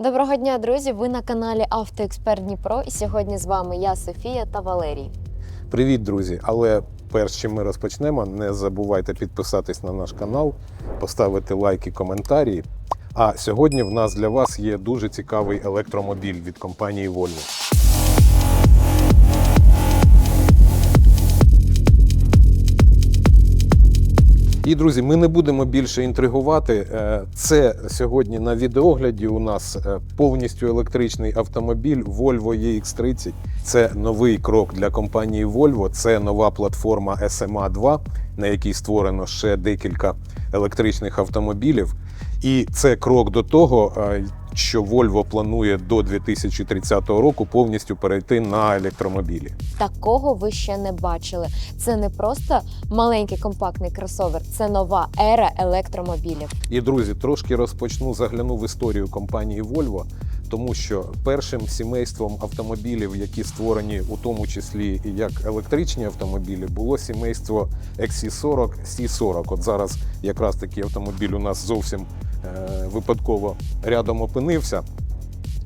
Доброго дня, друзі! Ви на каналі Автоексперт Дніпро. І сьогодні з вами я, Софія та Валерій. Привіт, друзі! Але перш чим ми розпочнемо, не забувайте підписатись на наш канал, поставити лайки, коментарі. А сьогодні в нас для вас є дуже цікавий електромобіль від компанії Volvo. І, друзі, ми не будемо більше інтригувати. Е, Це сьогодні на відеогляді у нас е, повністю електричний автомобіль Volvo EX30. Це новий крок для компанії Volvo. Це нова платформа SMA 2, на якій створено ще декілька електричних автомобілів. І це крок до того, е, що Volvo планує до 2030 року повністю перейти на електромобілі. Такого ви ще не бачили. Це не просто маленький компактний кросовер, це нова ера електромобілів. І друзі, трошки розпочну загляну в історію компанії Volvo, тому що першим сімейством автомобілів, які створені у тому числі як електричні автомобілі, було сімейство XC40, C40. От зараз якраз такий автомобіль у нас зовсім випадково рядом опинився.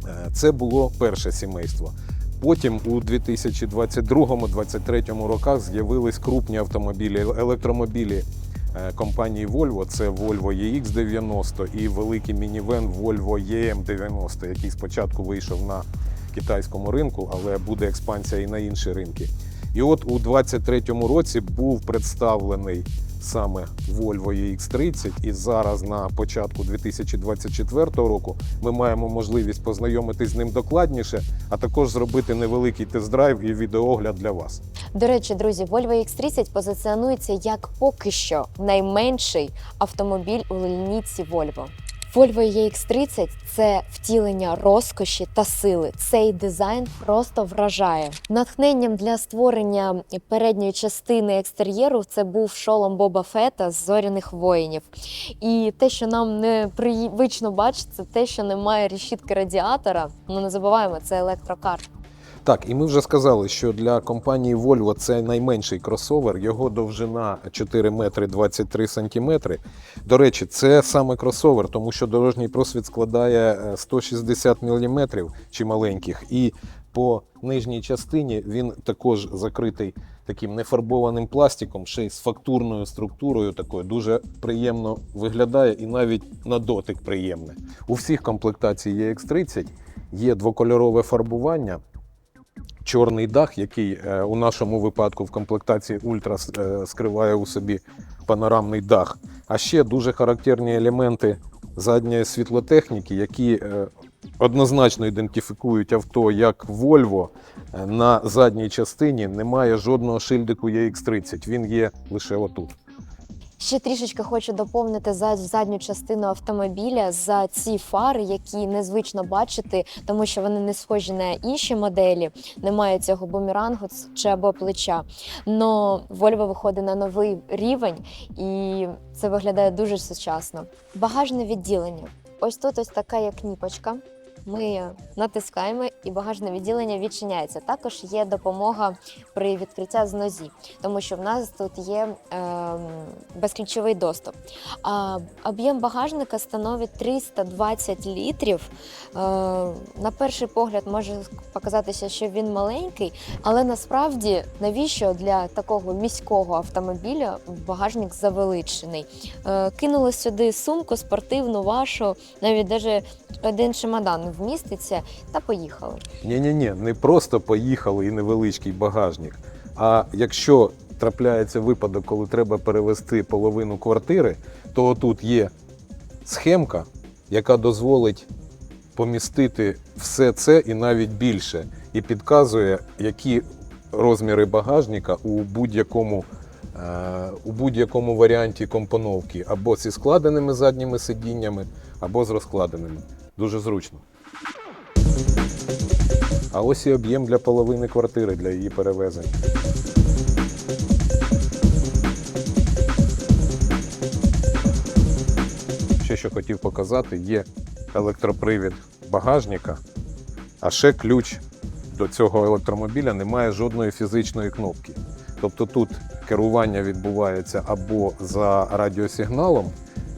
Е, Це було перше сімейство. Потім у 2022-2023 роках з'явились крупні автомобілі, електромобілі е, компанії Volvo. Це Volvo EX90 і великий мінівен Volvo EM90, який спочатку вийшов на китайському ринку, але буде експансія і на інші ринки. І от у 2023 році був представлений саме Volvo EX30, і зараз на початку 2024 року ми маємо можливість познайомитись з ним докладніше, а також зробити невеликий тест-драйв і відеоогляд для вас. До речі, друзі, Volvo X30 позиціонується як поки що найменший автомобіль у лінійці Volvo. Volvo EX30 – це втілення розкоші та сили. Цей дизайн просто вражає. Натхненням для створення передньої частини екстер'єру це був шолом Боба Фета з зоряних воїнів. І те, що нам непривично бачить, це те, що немає решітки радіатора. Ну не забуваємо, це електрокар. Так, і ми вже сказали, що для компанії Volvo це найменший кросовер, його довжина 4 метри 23 сантиметри. До речі, це саме кросовер, тому що дорожній просвіт складає е, 160 мм чи маленьких, і по нижній частині він також закритий таким нефарбованим пластиком, ще й з фактурною структурою такою дуже приємно виглядає і навіть на дотик приємне. У всіх комплектацій EX30 є двокольорове фарбування чорний дах, який е, у нашому випадку в комплектації Ультра е, скриває у собі панорамний дах. А ще дуже характерні елементи задньої світлотехніки, які е, однозначно ідентифікують авто як Volvo. На задній частині немає жодного шильдику EX30, він є лише отут. Ще трішечки хочу доповнити за задню частину автомобіля за ці фари, які незвично бачити, тому що вони не схожі на інші моделі, немає цього бумерангу чи або плеча. Но Volvo виходить на новий рівень, і це виглядає дуже сучасно. Багажне відділення. Ось тут ось така є кніпочка. Ми натискаємо і багажне відділення відчиняється. Також є допомога при відкритті з нозі, тому що в нас тут є е, безключовий доступ. А об'єм багажника становить 320 літрів. Е, на перший погляд може показатися, що він маленький, але насправді навіщо для такого міського автомобіля багажник завеличений? Е, кинули сюди сумку спортивну, вашу, навіть даже один чемодан вміститься та поїхали. Ні-ні-ні, не просто поїхали і невеличкий багажник. А якщо трапляється випадок, коли треба перевести половину квартири, то тут є схемка, яка дозволить помістити все це і навіть більше, і підказує, які розміри багажника у будь-якому. е, У будь-якому варіанті компоновки або зі складеними задніми сидіннями, або з розкладеними. Дуже зручно. А ось і об'єм для половини квартири для її перевезення. Ще що хотів показати, є електропривід багажника, а ще ключ до цього електромобіля немає жодної фізичної кнопки. Тобто тут керування відбувається або за радіосигналом,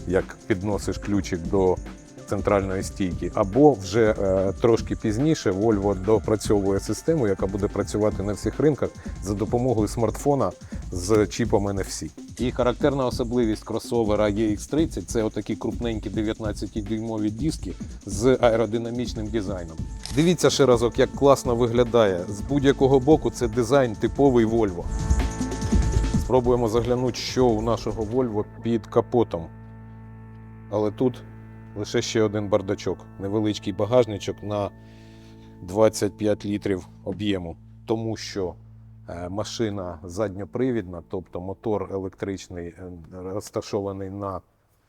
як підносиш ключик до центральної стійки, або вже е, трошки пізніше Volvo допрацьовує систему, яка буде працювати на всіх ринках за допомогою смартфона з чіпом NFC. І характерна особливість кросовера EX30 це отакі крупненькі 19-дюймові диски з аеродинамічним дизайном. Дивіться ще разок, як класно виглядає. З будь-якого боку це дизайн типовий Volvo. Спробуємо заглянути, що у нашого Volvo під капотом. Але тут лише ще один бардачок. Невеличкий багажничок на 25 літрів об'єму. Тому що е, машина задньопривідна, тобто мотор електричний е, розташований на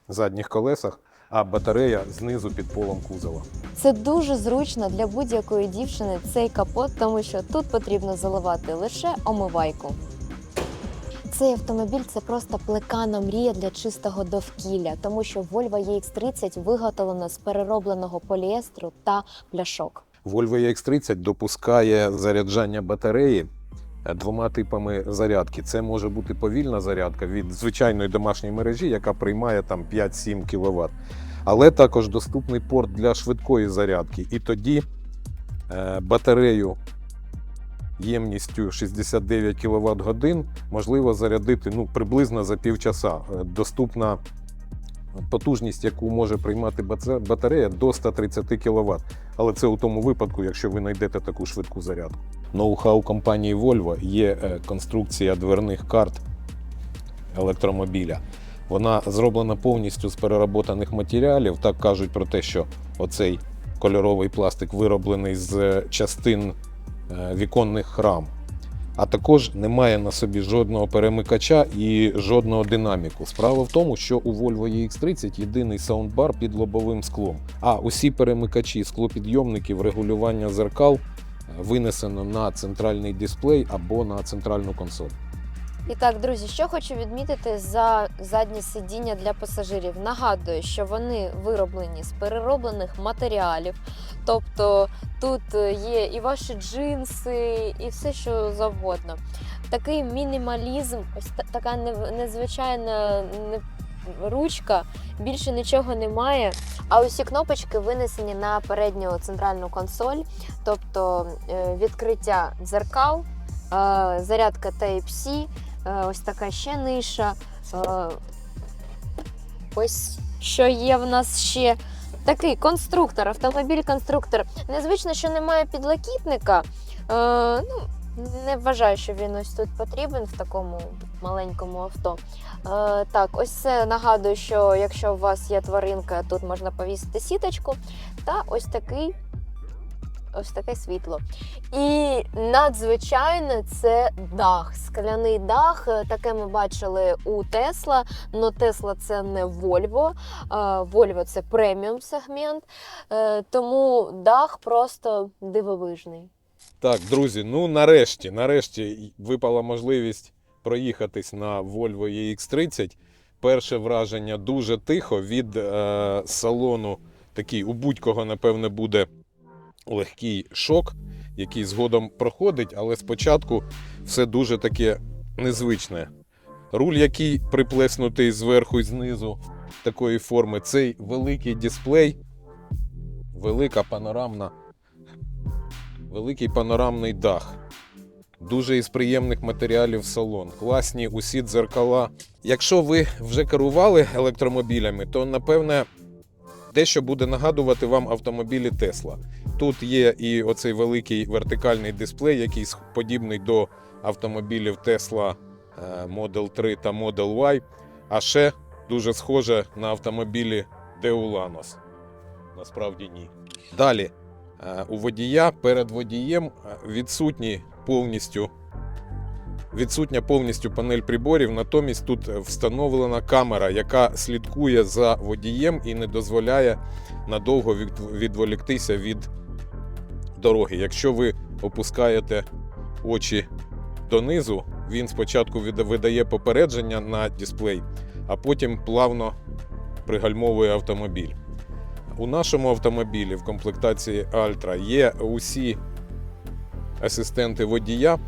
задніх колесах, а батарея знизу під полом кузова. Це дуже зручно для будь-якої дівчини цей капот, тому що тут потрібно заливати лише омивайку. Цей автомобіль це просто плекана мрія для чистого довкілля, тому що Volvo EX30 виготовлено з переробленого поліестру та пляшок. Volvo EX30 допускає заряджання батареї е, двома типами зарядки. Це може бути повільна зарядка від звичайної домашньої мережі, яка приймає там 5-7 кВт. Але також доступний порт для швидкої зарядки. І тоді е, батарею ємністю 69 кВт годин можливо зарядити ну, приблизно за півчаса. Е, Доступна потужність, яку може приймати батарея до 130 кВт. Але це у тому випадку, якщо ви знайдете таку швидку зарядку. Ноу-хау компанії Volvo є е, конструкція дверних карт електромобіля. Вона зроблена повністю з переработаних матеріалів. Так кажуть про те, що оцей кольоровий пластик вироблений з частин е, віконних рам. А також немає на собі жодного перемикача і жодного динаміку. Справа в тому, що у Volvo EX30 єдиний саундбар під лобовим склом, а усі перемикачі склопідйомників регулювання зеркал е, винесено на центральний дисплей або на центральну консоль. І так, друзі, що хочу відмітити за задні сидіння для пасажирів. Нагадую, що вони вироблені з перероблених матеріалів. Тобто тут е, є і ваші джинси, і все, що завгодно. Такий мінімалізм, ось така незвичайна ручка, більше нічого немає. А усі кнопочки винесені на передню центральну консоль, тобто е, відкриття дзеркал, е, зарядка Type-C, Ось така ще ниша. Е, Ось що є в нас ще. Такий конструктор, автомобіль-конструктор. Незвично, що немає підлокітника. Е, ну, не вважаю, що він ось тут потрібен в такому маленькому авто. Е, так, ось це нагадую, що якщо у вас є тваринка, тут можна повісити сіточку. Та ось такий. Ось таке світло. І надзвичайно це дах, скляний дах. Е, Таке ми бачили у Тесла. але Тесла це не Volvo. Volvo це преміум сегмент. Е, Тому дах просто дивовижний. Так, друзі, ну нарешті, нарешті випала можливість проїхатись на Volvo EX30. Перше враження дуже тихо від е, салону. Такий у будь-кого, напевне, буде легкий шок, який згодом проходить, але спочатку все дуже таке незвичне. Руль, який приплеснутий зверху і знизу такої форми, цей великий дисплей, велика панорамна великий панорамний дах. Дуже із приємних матеріалів салон. Класні усі дзеркала. Якщо ви вже керували електромобілями, то напевне дещо буде нагадувати вам автомобілі Tesla. Тут є і оцей великий вертикальний дисплей, який подібний до автомобілів Tesla е, Model 3 та Model Y, а ще дуже схоже на автомобілі Deulanos. Насправді ні. Далі Е, у водія перед водієм е, відсутні повністю. Відсутня повністю панель приборів, натомість тут встановлена камера, яка слідкує за водієм і не дозволяє надовго відволіктися від дороги. Якщо ви опускаєте очі донизу, він спочатку видає попередження на дисплей, а потім плавно пригальмовує автомобіль. У нашому автомобілі в комплектації Altra є усі асистенти водія,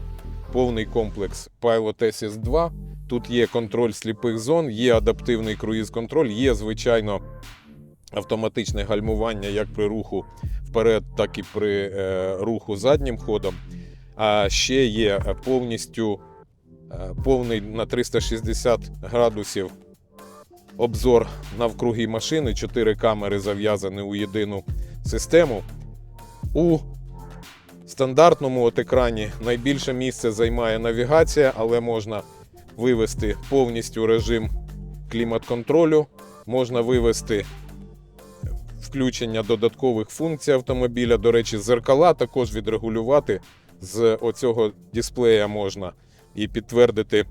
повний комплекс Pilot SS2. Тут є контроль сліпих зон, є адаптивний круїз-контроль, є, звичайно, автоматичне гальмування як при руху вперед, так і при е, руху заднім ходом. А ще є е, повністю е, повний на 360 градусів обзор навкруги машини. Чотири камери зав'язані у єдину систему. У стандартному от екрані найбільше місце займає навігація, але можна вивести повністю режим клімат-контролю, можна вивести включення додаткових функцій автомобіля. До речі, зеркала також відрегулювати з оцього дисплея можна і підтвердити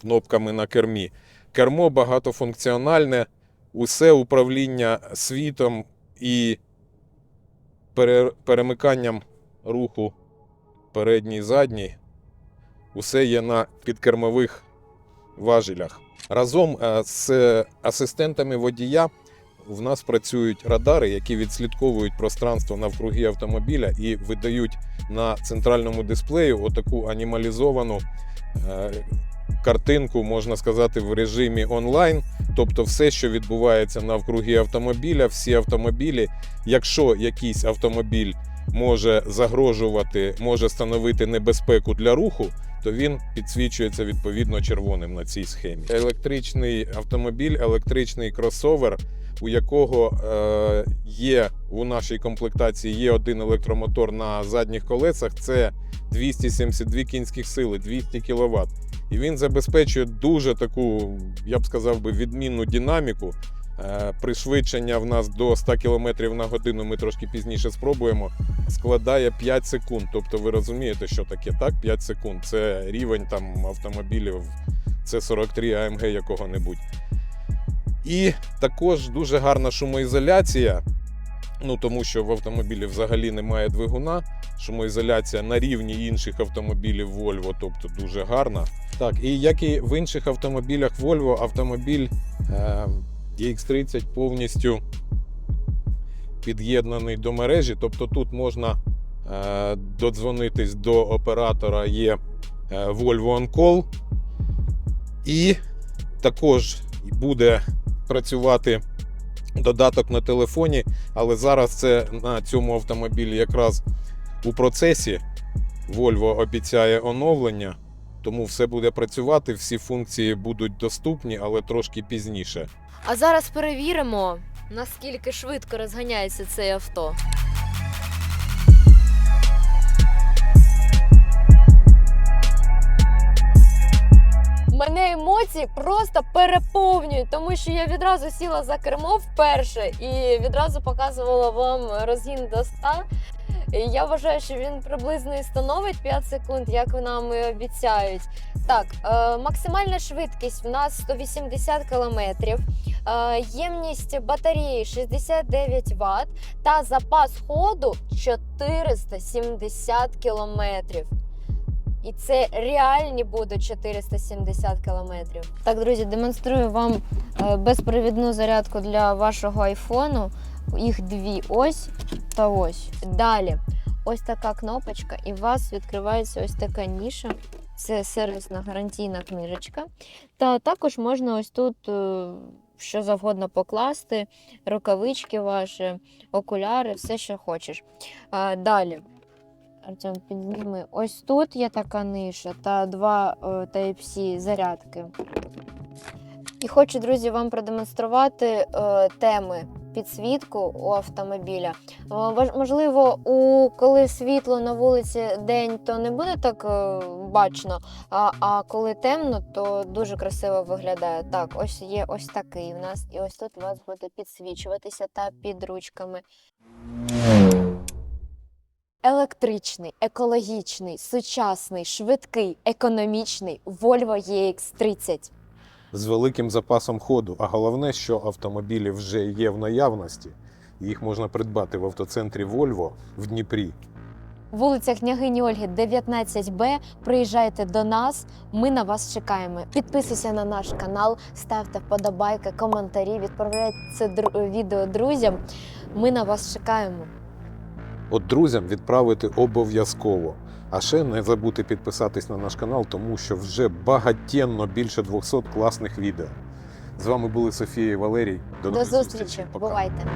кнопками на кермі. Кермо багатофункціональне, усе управління світом і перемиканням руху передній задній. Усе є на підкермових важелях. Разом е, з асистентами водія в нас працюють радари, які відслідковують пространство навкруги автомобіля і видають на центральному дисплею отаку анімалізовану е, картинку, можна сказати, в режимі онлайн. Тобто, все, що відбувається навкруги автомобіля, всі автомобілі, якщо якийсь автомобіль може загрожувати, може становити небезпеку для руху, то він підсвічується відповідно червоним на цій схемі. Електричний автомобіль, електричний кросовер, у якого е, є у нашій комплектації є один електромотор на задніх колесах. Це 272 кінських сили, 200 кВт. І він забезпечує дуже таку, я б сказав би, відмінну динаміку. Е, Пришвидшення в нас до 100 км на годину, ми трошки пізніше спробуємо, складає 5 секунд. Тобто ви розумієте, що таке так? 5 секунд. Це рівень там автомобілів С43 AMG якого-небудь. І також дуже гарна шумоізоляція. Ну, тому що в автомобілі взагалі немає двигуна. Шумоізоляція на рівні інших автомобілів Volvo, тобто дуже гарна. Так, і як і в інших автомобілях Volvo, автомобіль е, EX30 повністю під'єднаний до мережі. Тобто тут можна е, додзвонитись до оператора є е, Volvo On Call. І також буде працювати додаток на телефоні, але зараз це на цьому автомобілі якраз у процесі. Volvo обіцяє оновлення, тому все буде працювати, всі функції будуть доступні, але трошки пізніше. А зараз перевіримо, наскільки швидко розганяється цей авто. Мене емоції просто переповнюють, тому що я відразу сіла за кермо вперше і відразу показувала вам розгін до 100. Я вважаю, що він приблизно і становить 5 секунд, як нам і обіцяють. Так, е, максимальна швидкість в нас 180 км, е, ємність батареї 69 Вт та запас ходу 470 км. І це реальні будуть 470 кілометрів. Так, друзі, демонструю вам е, безпровідну зарядку для вашого айфону. Їх дві ось та ось. Далі, ось така кнопочка, і у вас відкривається ось така ніша. Це сервісна гарантійна книжечка. Та також можна ось тут е, що завгодно покласти, рукавички ваші, окуляри, все, що хочеш. Далі. Артем, підніми. Ось тут є така ниша та два е, Type-C зарядки. І хочу, друзі, вам продемонструвати е, теми підсвітку у автомобіля. Е, можливо, у коли світло на вулиці день, то не буде так е, бачно, а, а коли темно, то дуже красиво виглядає. Так, ось є ось такий в нас, і ось тут у вас буде підсвічуватися та під ручками. Електричний, екологічний, сучасний, швидкий, економічний Volvo EX30. З великим запасом ходу, а головне, що автомобілі вже є в наявності, їх можна придбати в автоцентрі Volvo в Дніпрі. Вулиця Княгині Ольги, 19Б. Приїжджайте до нас. Ми на вас чекаємо. Підписуйся на наш канал, ставте вподобайки, коментарі, відправляйте це відео друзям. Ми на вас чекаємо. От друзям відправити обов'язково. А ще не забудьте підписатись на наш канал, тому що вже багатенно більше 200 класних відео. З вами були Софія і Валерій. До нових зустрічі, Пока. бувайте.